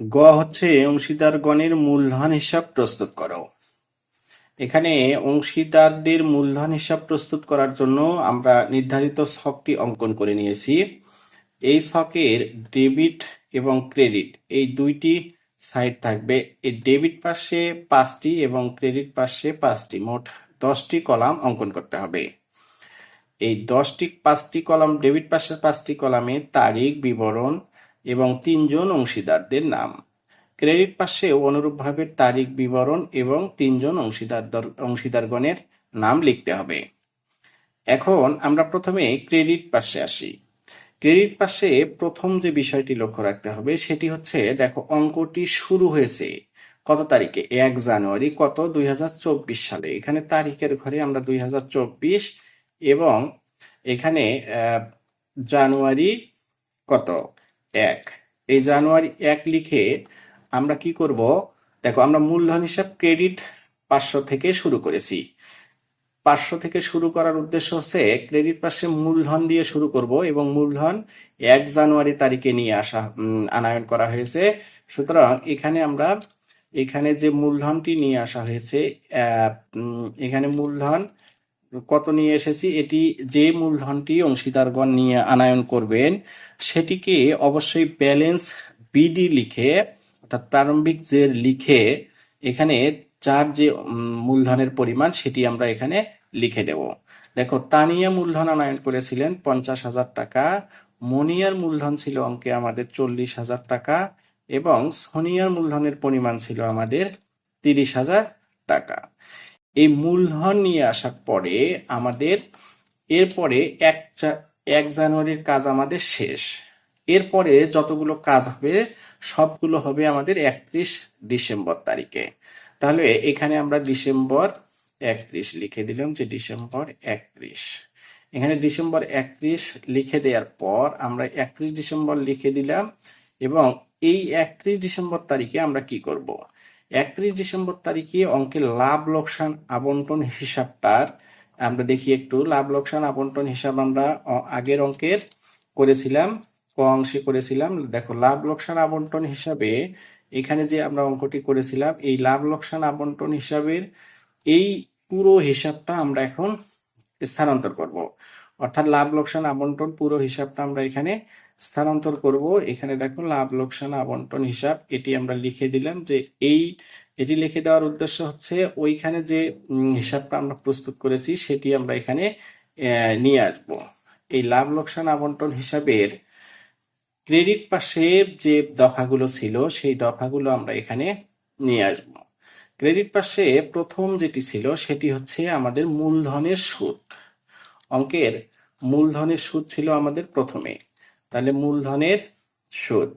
গ হচ্ছে অংশীদারগণের মূলধন হিসাব প্রস্তুত করো। এখানে অংশীদারদের মূলধন হিসাব প্রস্তুত করার জন্য আমরা নির্ধারিত ছকটি অঙ্কন করে নিয়েছি। এই ছকের ডেবিট এবং ক্রেডিট, এই দুইটি সাইড থাকবে। এই ডেবিট পাশে পাঁচটি এবং ক্রেডিট পাশে পাঁচটি, মোট দশটি কলাম অঙ্কন করতে হবে। এই দশটি, পাঁচটি কলাম, ডেবিট পাশের পাঁচটি কলামে তারিখ, বিবরণ এবং তিনজন অংশীদারদের নাম। ক্রেডিট পাশেও অনুরূপভাবে তারিখ বিবরণ এবং তিনজন অংশীদার অংশীদারগণের নাম লিখতে হবে। এখন আমরা প্রথমে ক্রেডিট পাশে আসি। ক্রেডিট পাশে প্রথম যে বিষয়টি লক্ষ্য রাখতে হবে সেটি হচ্ছে, দেখো, অঙ্কটি শুরু হয়েছে কত তারিখে? এক জানুয়ারি কত? দুই হাজার চব্বিশ সালে। এখানে তারিখের ঘরে আমরা দুই হাজার চব্বিশ এবং এখানে জানুয়ারি কত? এক। এই জানুয়ারি এক লিখে আমরা কি করব? দেখো, আমরা মূলধন হিসাব ক্রেডিট পাঁচশো থেকে শুরু করেছি। পাঁচশো থেকে শুরু করার উদ্দেশ্য হচ্ছে ক্রেডিট পাশে মূলধন দিয়ে শুরু করব এবং মূলধন এক জানুয়ারি তারিখে নিয়ে আসা আনায়ন করা হয়েছে। সুতরাং এখানে আমরা, এখানে যে মূলধনটি নিয়ে আসা হয়েছে এখানে মূলধন কত নিয়ে এসেছি, এটি যে মূলধনটি অংশীদারগণ নিয়ে আনায়ন করবেন, সেটিকে অবশ্যই ব্যালেন্স বিডি লিখে, অর্থাৎ প্রারম্ভিক যে লিখে, এখানে চার যে মূলধনের পরিমাণ, সেটি আমরা এখানে লিখে দেব। দেখো, তানিয়া মূলধন আনায়ন করেছিলেন পঞ্চাশ হাজার টাকা, মনিয়ার মূলধন ছিল অঙ্কে আমাদের চল্লিশ হাজার টাকা, এবং সোনিয়ার মূলধনের পরিমাণ ছিল আমাদের তিরিশ হাজার টাকা। এই মূলধন নিয়ে আসার পরে আমাদের এরপরে এক এক জানুয়ারির কাজ আমাদের শেষ। এরপরে যতগুলো কাজ হবে, সবগুলো হবে আমাদের একত্রিশ ডিসেম্বর তারিখে। তাহলে এখানে আমরা ডিসেম্বর একত্রিশ লিখে দিলাম যে ডিসেম্বর একত্রিশ। এখানে ডিসেম্বর একত্রিশ লিখে দেওয়ার পর আমরা একত্রিশ ডিসেম্বর লিখে দিলাম এবং এই একত্রিশ ডিসেম্বর তারিখে আমরা কি করব? একত্রিশ ডিসেম্বর তারিখে অঙ্কের লাভ লোকসান আবন্টন হিসাবটার আমরা দেখি একটু, লাভ লোকসান আবন্টন হিসাব আমরা আগের অঙ্কের করেছিলাম, ক অংশে করেছিলাম। দেখো, লাভ লোকসান আবন্টন হিসাবে এখানে যে আমরা অঙ্কটি করেছিলাম, এই লাভ লোকসান আবন্টন হিসাবের এই পুরো হিসাবটা আমরা এখন স্থানান্তর করব। অর্থাৎ লাভ লোকসান আবন্টন পুরো হিসাবটা আমরা এখানে স্থানান্তর করব। এখানে দেখো লাভ, লোকসান, আবন্টন, হিসাব, এটি আমরা লিখে দিলাম যে এই, এটি লিখে দেওয়ার উদ্দেশ্য হচ্ছে ওইখানে যে হিসাবটা আমরা প্রস্তুত করেছি সেটি আমরা এখানে নিয়ে আসব। এই লাভ, লোকসান, আবন্টন, হিসাবের ক্রেডিট পাশে যে দফাগুলো ছিল সেই দফাগুলো আমরা এখানে নিয়ে আসব। ক্রেডিট পাশে প্রথম যেটি ছিল সেটি হচ্ছে আমাদের মূলধনের সুদ। অঙ্কের মূলধনের সুদ ছিল আমাদের প্রথমে। তাহলে মূলধনের সুদ।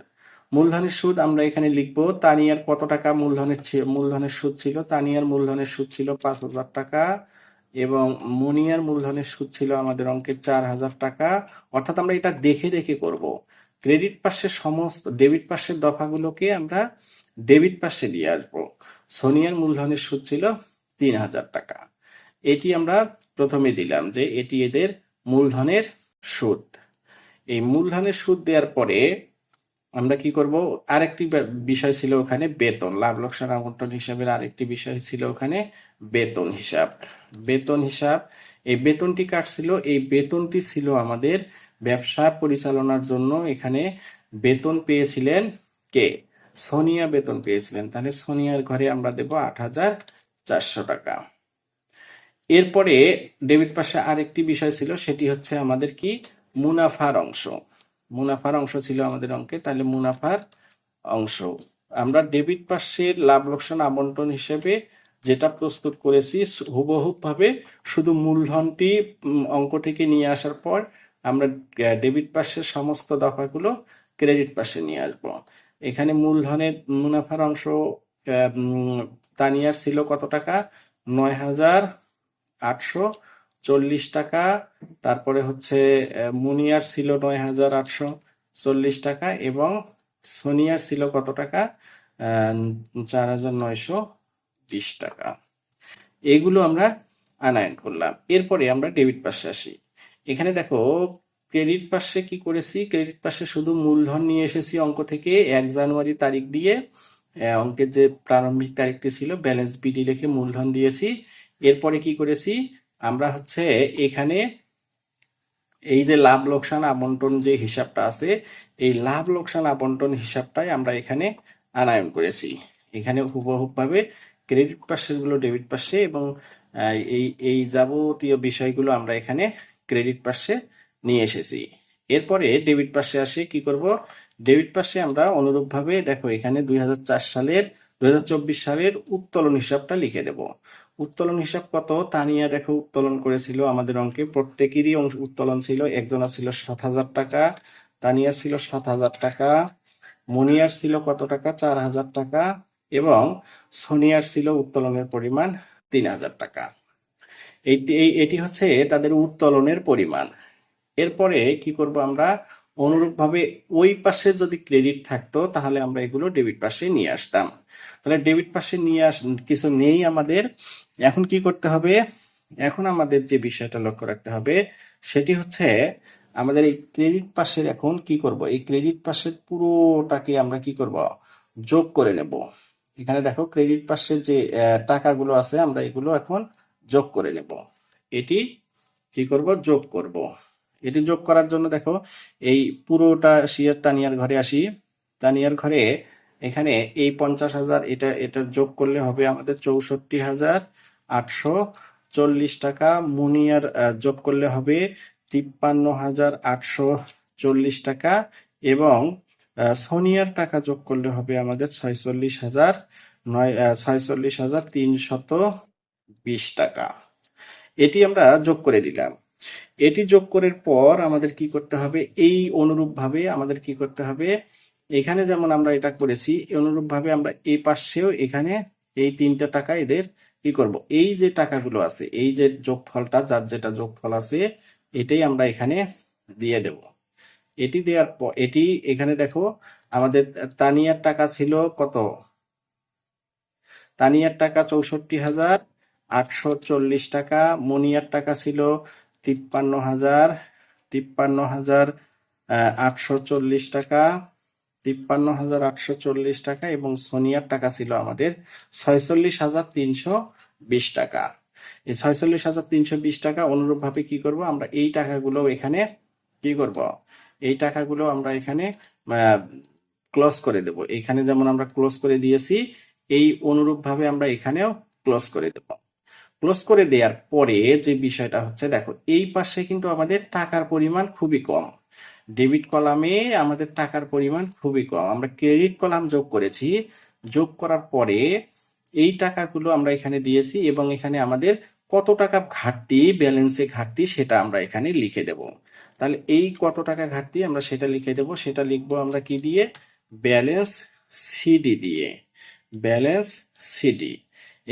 মূলধনের সুদ আমরা এখানে লিখব, তানিয়ার কত টাকা মূলধনের মূলধনের সুদ ছিল? তানিয়ার মূলধনের সুদ ছিল পাঁচ হাজার টাকা এবং মুনিয়ার মূলধনের সুদ ছিল আমাদের অঙ্কের চার হাজার টাকা। অর্থাৎ আমরা এটা দেখে দেখে করব। ক্রেডিট পাশের সমস্ত, ডেবিট পাশের দফাগুলোকে আমরা ডেবিট পাশে নিয়ে আসব। সোনিয়ার মূলধনের সুদ ছিল তিন হাজার টাকা। এটি আমরা প্রথমে দিলাম যে এটি এদের মূলধনের সুদ। এই মূলধনের সুদ দেওয়ার পরে আমরা কি করব? আরেকটি বিষয় ছিল ওখানে বেতন। লাভ, লোকসান আবন্টন হিসাবের আরেকটি বিষয় ছিল ওখানে বেতন হিসাব। বেতন হিসাব, এই বেতনটি কাটছিল এই বেতনটি ছিল আমাদের ব্যবসা পরিচালনার জন্য এখানে বেতন পেয়েছিলেন কে? সোনিয়া বেতন পেয়েছিলেন। তাহলে সোনিয়ার ঘরে আমরা দেব আট হাজার চারশো টাকা। এরপরে ডেবিট পাশে আরেকটি বিষয় ছিল, সেটি হচ্ছে আমাদের কি? মুনাফার অংশ। মুনাফার অংশ ছিল আমাদের অঙ্কে, তাহলে মুনাফার অংশ। আমরা ডেবিট পাশের লাভ লোকসান আবন্টন হিসেবে যেটা প্রস্তুত করেছি হুবহুব ভাবে শুধু মূলধনটি অঙ্ক থেকে নিয়ে আসার পর আমরা ডেবিট পাশের সমস্ত দফাগুলো ক্রেডিট পাশে নিয়ে আসব। এখানে মূলধনের মুনাফার অংশ তানিয়ার ছিল কত টাকা? নয় হাজার আটশো চল্লিশ টাকা, তারপরে হচ্ছে মুনিয়ার ছিল নয় হাজার আটশো চল্লিশ টাকা এবং সোনিয়ার ছিল কত টাকা? চার হাজার নয়শো বিশ টাকা। এগুলো আমরা আনায়ন করলাম। এরপরে আমরা ডেবিট পাশে আসি। এখানে দেখো, ক্রেডিট পাশে কি করেছি? ক্রেডিট পাশে শুধু মূলধন নিয়ে এসেছি অঙ্ক থেকে। এক জানুয়ারি তারিখ দিয়ে অঙ্কের যে প্রারম্ভিক তারিখটি ছিল, ব্যালেন্স বিডি লিখে মূলধন দিয়েছি। এরপরে কি করেছি? আমরা হচ্ছে এখানে এই যে লাভ লোকসান আবন্টন যে হিসাবটা আছে, এই লাভ লোকসান আবন্টন হিসাবটাই আমরা এখানে আনায়ন করেছি। এখানে হুবহুবভাবে ক্রেডিট পাশেরগুলো ডেবিট পাশে এবং এই এই যাবতীয় বিষয়গুলো আমরা এখানে ক্রেডিট পাশে নিয়ে এসেছি। এরপরে ডেবিট পাশে আসে কি করব? ডেবিট পাশে আমরা অনুরূপভাবে দেখো এখানে দুই হাজার চার সালের, দুই হাজার চব্বিশ সালের উত্তোলন হিসাবটা লিখে দেব। উত্তোলন হিসাব কত তা নিয়ে দেখো উত্তোলন করেছিল আমাদের অঙ্কে। প্রত্যেকেরই উত্তোলন ছিল, একজনের ছিল সাত হাজার টাকা তানিয়া ছিল সাত হাজার টাকা। মনিয়ার ছিল কত টাকা? চার হাজার টাকা এবং সোনিয়ার ছিল উত্তোলনের পরিমাণ তিন হাজার টাকা। এটি হচ্ছে তাদের উত্তোলনের পরিমাণ। এরপরে কি করব আমরা? অনুরূপভাবে ওই পাশে যদি ক্রেডিট থাকতো, তাহলে আমরা এগুলো ডেবিট পাশে নিয়ে আসতাম। তাহলে ডেবিট পাশে নিয়ে আস, কিছু নেই আমাদের। এখন কি করতে হবে? এখন আমাদের যে বিষয়টা লক্ষ্য রাখতে হবে, সেটি হচ্ছে আমাদের এই ক্রেডিট পাশের এখন কি করব? এই ক্রেডিট পাশের পুরোটাকে আমরা কি করব? যোগ করে নেব। এখানে দেখো ক্রেডিট পাশের যে টাকাগুলো আছে, আমরা এগুলো এখন যোগ করে নেব। এটি কি করব? যোগ করব। এটি যোগ করার জন্য দেখো, এই পুরোটা শিয়ার তানিয়ার ঘরে আসি। তানিয়ার ঘরে এখানে এই পঞ্চাশ হাজার, এটা এটা যোগ করলে হবে আমাদের চৌষট্টি হাজার আটশো চল্লিশ টাকা। মুনিয়ার যোগ করলে হবে তিপ্পান্ন হাজার আটশো চল্লিশ টাকা এবং সোনিয়ার টাকা যোগ করলে হবে আমাদের ছয়চল্লিশ হাজার নয় ছয়চল্লিশ হাজার তিনশত বিশ টাকা। এটি আমরা যোগ করে দিলাম। এটি যোগ করার পর আমাদের কি করতে হবে? এই অনুরূপভাবে আমাদের কি করতে হবে? এখানে যেমন আমরা এটা করেছি অনুরূপভাবে আমরা এই পাশেও এখানে এই তিনটা টাকা এদের কি করব? এই যে টাকাগুলো আছে, এই যে যোগফলটা, যার যেটা যোগফল আছে, এটাই আমরা এখানে দিয়ে দেব। এটি দেওয়ার পর, এটি এখানে দেখো, আমাদের তানিয়ার টাকা ছিল কত? তানিয়ার টাকা চৌষট্টি হাজার আটশো চল্লিশ টাকা, মনিয়ার টাকা ছিল তিপ্পান্ন হাজার তিপ্পান্ন হাজার আটশো চল্লিশ টাকা, তিপ্পান্ন হাজার, আটশো চল্লিশ টাকা এবং সোনিয়ার টাকা ছিল আমাদের ছয়চল্লিশ হাজার তিনশো বিশ টাকা। এই ছয়চল্লিশ হাজার তিনশো বিশ টাকা অনুরূপভাবে কি করব? আমরা এই টাকাগুলো এখানে কি করব? এই টাকাগুলো আমরা এখানে ক্লোজ করে দেব। এখানে যেমন আমরা ক্লোজ করে দিয়েছি, এই অনুরূপভাবে আমরা এখানেও ক্লোজ করে দেব। ক্লোজ করে দেওয়ার পরে যে বিষয়টা হচ্ছে, দেখো, এই পাশে কিন্তু আমাদের টাকার পরিমাণ খুবই কম। ডেবিট কলামে আমাদের টাকার পরিমাণ খুবই কম। আমরা ক্রেডিট কলাম যোগ করেছি। যোগ করার পরে এই টাকাগুলো আমরা এখানে দিয়েছি এবং এখানে আমাদের কত টাকা ঘাটতি ব্যালেন্সে ঘাটতি সেটা আমরা এখানে লিখে দেব। তাহলে এই কত টাকা ঘাটতি আমরা সেটা লিখে দেব। সেটা লিখব আমরা কি দিয়ে? ব্যালেন্স সিডি দিয়ে। ব্যালেন্স সিডি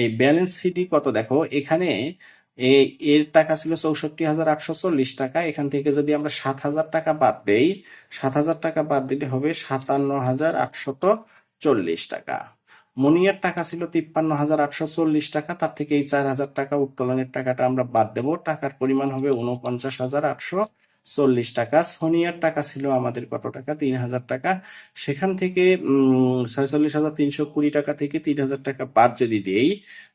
এই ব্যালেন্স সিডি কত? দেখো, এখানে এর টাকা ছিল চৌষট্টি হাজার আটশো চল্লিশ টাকা। এখান থেকে যদি আমরা সাত হাজার টাকা বাদ দেই, সাত হাজার টাকা বাদ দিলে হবে সাতান্ন হাজার আটশত চল্লিশ টাকা। মুনিয়ার টাকা ছিল তিপ্পান্ন হাজার আটশো চল্লিশ টাকা, তার থেকে এই চার হাজার টাকা উত্তোলনের টাকাটা আমরা বাদ দেব। টাকার পরিমাণ হবে উনপঞ্চাশ হাজার আটশো চল্লিশ টাকা, সোনিয়ার টাকা ছিল আমাদের কত টাকা? তিন হাজার টাকা। সেখান থেকে ছয়চল্লিশ হাজার তিনশো কুড়ি টাকা থেকে তিন হাজার টাকা বাদ যদি দেই,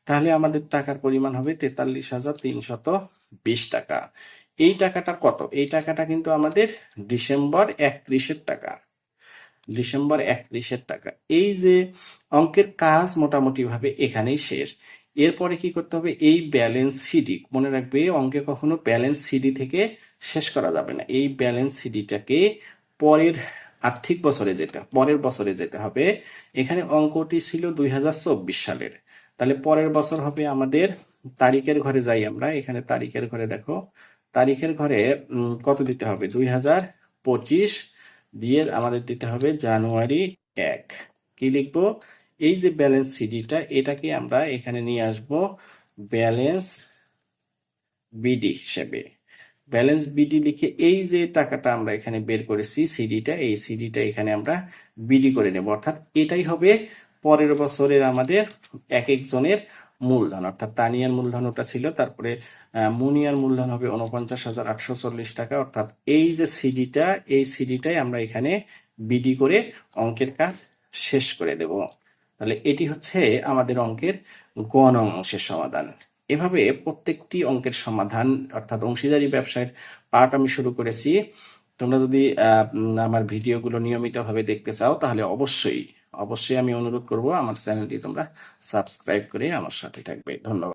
তাহলে আমাদের টাকার পরিমাণ হবে তেতাল্লিশ হাজার তিনশত বিশ টাকা। এই টাকাটা কত? এই টাকাটা কিন্তু আমাদের ডিসেম্বর একত্রিশের টাকা। ডিসেম্বর একত্রিশের টাকা। এই যে অঙ্কের কাজ মোটামুটি ভাবে এখানেই শেষ। এরপরে কি করতে হবে? এই ব্যালেন্স সিডি মনে রাখবে, অঙ্কে কখনো ব্যালেন্স সিডি থেকে শেষ করা যাবে না। এই ব্যালেন্স সিডিটাকে পরের আর্থিক বছরে যেতে, পরের বছরে যেতে হবে। এখানে অঙ্কটি ছিল দুই হাজার চব্বিশ সালের। তাহলে পরের বছর হবে আমাদের তারিখের ঘরে যাই আমরা। এখানে তারিখের ঘরে দেখো, তারিখের ঘরে কত দিতে হবে? দুই হাজার পঁচিশ দিয়ে আমাদের দিতে হবে জানুয়ারি এক। কি লিখব? এই যে ব্যালেন্স সিডিটা এটাকে আমরা এখানে নিয়ে আসব ব্যালেন্স বিডি হিসেবে। ব্যালেন্স বিডি লিখে এই যে টাকাটা আমরা এখানে বের করেছি সিডিটা এই সিডিটা এখানে আমরা বিডি করে নেব। অর্থাৎ এটাই হবে পরের বছরের আমাদের এক একজনের মূলধন, অর্থাৎ তানিয়ার মূলধন ওটা ছিল। তারপরে মুনিয়ার মূলধন হবে উনপঞ্চাশ হাজার আটশো চল্লিশ টাকা, অর্থাৎ এই যে সিডিটা, এই সিডিটাই আমরা এখানে বিডি করে অঙ্কের কাজ শেষ করে দেব। তাহলে এটি হচ্ছে আমাদের অঙ্কের গণ অংশের সমাধান। এভাবে প্রত্যেকটি অঙ্কের সমাধান, অর্থাৎ অংশীদারি ব্যবসায়ের পার্ট আমি শুরু করেছি। তোমরা যদি আমার ভিডিওগুলো নিয়মিতভাবে দেখতে চাও, তাহলে অবশ্যই অবশ্যই আমি অনুরোধ করব আমার চ্যানেলটি তোমরা সাবস্ক্রাইব করে আমার সাথে থাকবে। ধন্যবাদ।